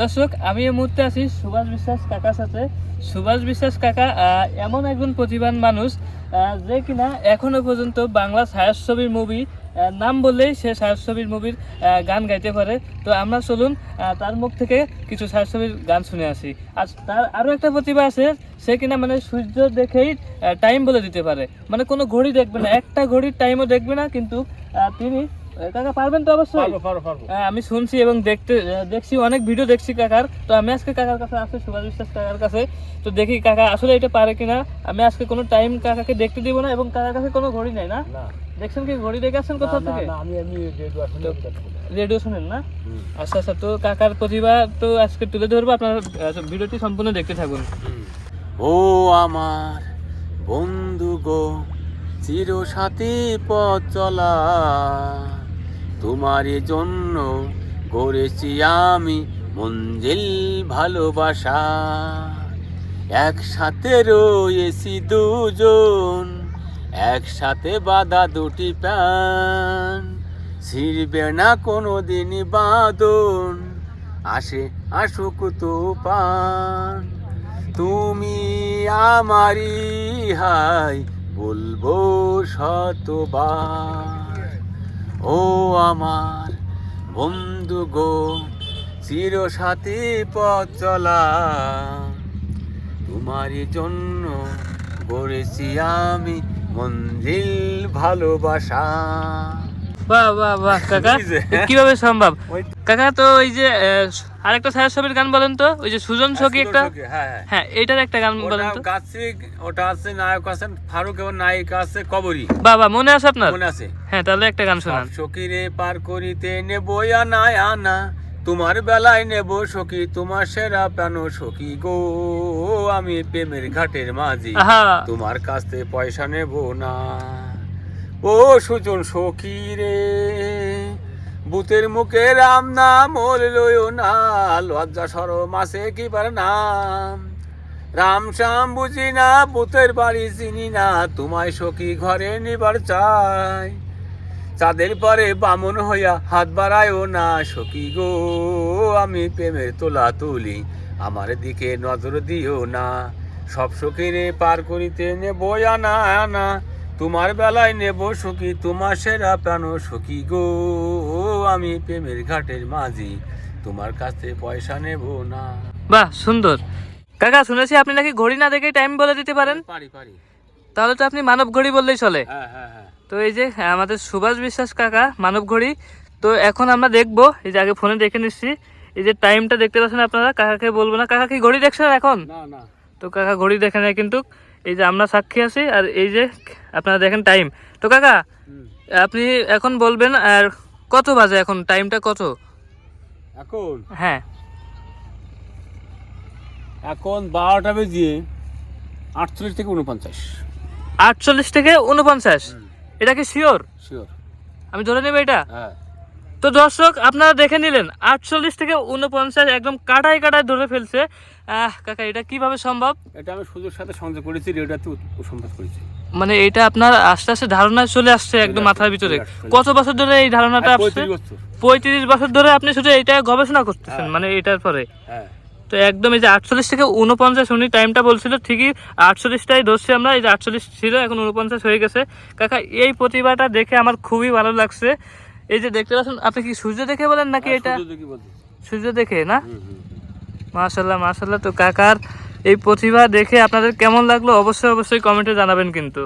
দর্শক, আমি এই মুহূর্তে আছি সুভাষ বিশ্বাস কাকার সাথে। সুভাষ বিশ্বাস কাকা এমন একজন প্রতিভান মানুষ যে কিনা এখনও পর্যন্ত বাংলা ছায়াছবির মুভি নাম বললেই সে ছায়াছবির মুভির গান গাইতে পারে। তো আমরা চলুন তার মুখ থেকে কিছু ছায়াছবির গান শুনে আসি। আর তার আরও একটা প্রতিভা আছে, সে কিনা মানে সূর্য দেখেই টাইম বলে দিতে পারে। মানে কোনো ঘড়ি দেখবে না, একটা ঘড়ির টাইমও দেখবে না, কিন্তু তিনি কাকা পারবেন তো অবশ্যই? পারব পারব পারব। হ্যাঁ, আমি শুনছি এবং দেখতে দেখছি অনেক ভিডিও দেখছি কাকার। তো আমি আজকে কাকার কাছে আসছি সুভাষ বিশ্বাস কাকার কাছে। তো দেখি কাকা আসলে এটা পারে কিনা। আমি আজকে কোনো টাইম কাকাকে দেখতে দিব না এবং কাকার কাছে কোনো ঘড়ি নেই না? দেখছেন কি ঘড়ি দেখে আসছেন কোথাও না, থেকে। রেডিও শুনেন না? আচ্ছা আচ্ছা তো কাকার প্রতিভা তো আজকে তুলে ধরবো। আপনার ভিডিওটি সম্পূর্ণ দেখতে থাকুন। ও আমার বন্ধু গো চির সাথী পথ চলা। তোমারই জন্য গড়েছি আমি মঞ্জিল ভালোবাসা। একসাথে রয়েছি দুজন, একসাথে বাঁধা দুটি প্যান ছিড়বে না কোনো দিনই বাঁধন, আসে আসুক তো পান তুমি আমারই হাই বলব শতবার। ও আমার। বন্ধু গো চির সাথী পথ চলা। তোমারই জন্য গড়েছি আমি মন্দির ভালোবাসা। বাহ বাহ বাহ কাকা। হ্যাঁ? কীভাবে সম্ভব? কাকা তো ওই যে আরেকটা ছায়াছবির গান বলেন তো। ওই যে সুজন সখী একটা। হ্যাঁ হ্যাঁ। হ্যাঁ একটা গান বলেন তো। ওটা আছে নায়ক আছেন ফারুক এবং নায়িকা আছে কবরী। বাবা মনে আছে আপনার? মনে আছে। হ্যাঁ তাহলে একটা গান শোনান। সখীরে পার করিতে নেব আনা আনা। তোমার বেলায় নেব সখী তোমার সেরা প্রাণ সখী গো। আমি প্রেমের ঘাটের মাঝি। তোমার কাছে পয়সা নেব না। ও সুজন সখী রে বুতের মুখে রাম নাম লইও না, লজ্জা সর মাসে কিবার নাম? রাম শ্যাম বুঝি না বুতের বাড়ি চিনি না, তোমায় সখী ঘরে নিবার চাই। চাঁদের পরে বামন হইয়া হাত বাড়ায়ও না, সখী গো, আমি প্রেমের তোলা তুলি, আমার দিকে নজর দিও না। সব সখীরে পার করিতে নেব আনা আনা তোমার বেলায় নেব সখী তোমার সেরা প্রাণ সখী গো। আমি প্রেমের ঘাটের মাঝি তোমার কাছে পয়সা নেব না। বাহ সুন্দর। কাকা শুনেছি আপনি নাকি ঘড়ি না দেখে টাইম বলে দিতে পারেন। পারি পারি তাহলে তো আপনি মানব ঘড়ি বললেই চলে। হ্যাঁ হ্যাঁ হ্যাঁ। তো এই যে আমাদের সুভাষ বিশ্বাস কাকা মানব ঘড়ি। তো এখন আমরা দেখব এই যে আগে ফোনে দেখে নিচ্ছি। এই যে টাইমটা দেখতে পাচ্ছেন আপনারা কাকাকে বলব না। কাকা কি ঘড়ি দেখছেন এখন? না না। তো কাকা ঘড়ি দেখে নেয় কিন্তু। এই যে আমরা সাক্ষী আছি আর এই যে আপনারা দেখেন টাইম তো কাকা আপনি এখন বলবেন আর কত বাজে এখন? টাইমটা কত? এখন? হ্যাঁ। এখন বারোটা বেজে আটচল্লিশ থেকে উনপঞ্চাশ। আটচল্লিশ থেকে উনপঞ্চাশ? এটা কি শিওর শিওর আমি ধরে নেব এটা? হ্যাঁ। তো দর্শক আপনারা দেখে নিলেন আটচল্লিশ থেকে উনপঞ্চাশ একদম কাটায় কাটায় ধরে ফেলছে। আহ কাকা এটা কীভাবে সম্ভব? এটা আমি সুযোগ সাথে সংযোগ করেছি রেডিওতে সম্পাদ করেছি। মানে এটা আপনার আস্তে আস্তে ধারণা চলে আসছে একদম মাথার ভিতরে। কত বছর ধরে এই ধারণাটা আসছে? পঁয়ত্রিশ বছর। ধরে আপনি শুধু এটা গবেষণা করতেছেন হ্যাঁ। মানে এটার পরে। হ্যাঁ। তো একদম এই যে আটচল্লিশ থেকে উনপঞ্চাশ উনি টাইমটা বলছিল ঠিকই আটচল্লিশটাই ধরছি আমরা এই যে আটচল্লিশ ছিল এখন উনপঞ্চাশ হয়ে গেছে। কাকা এই প্রতিভাটা দেখে আমার খুবই ভালো লাগছে। এই যে দেখতে পাচ্ছেন আপনি কি সূর্য দেখে বলেন নাকি আর এটা? সূর্য দেখি না। মাশাল্লাহ মাশাল্লাহ তো কাকার এই প্রতিভা দেখে আপনাদের কেমন লাগল? অবশ্যই অবশ্যই কমেন্টে জানাবেন কিন্তু।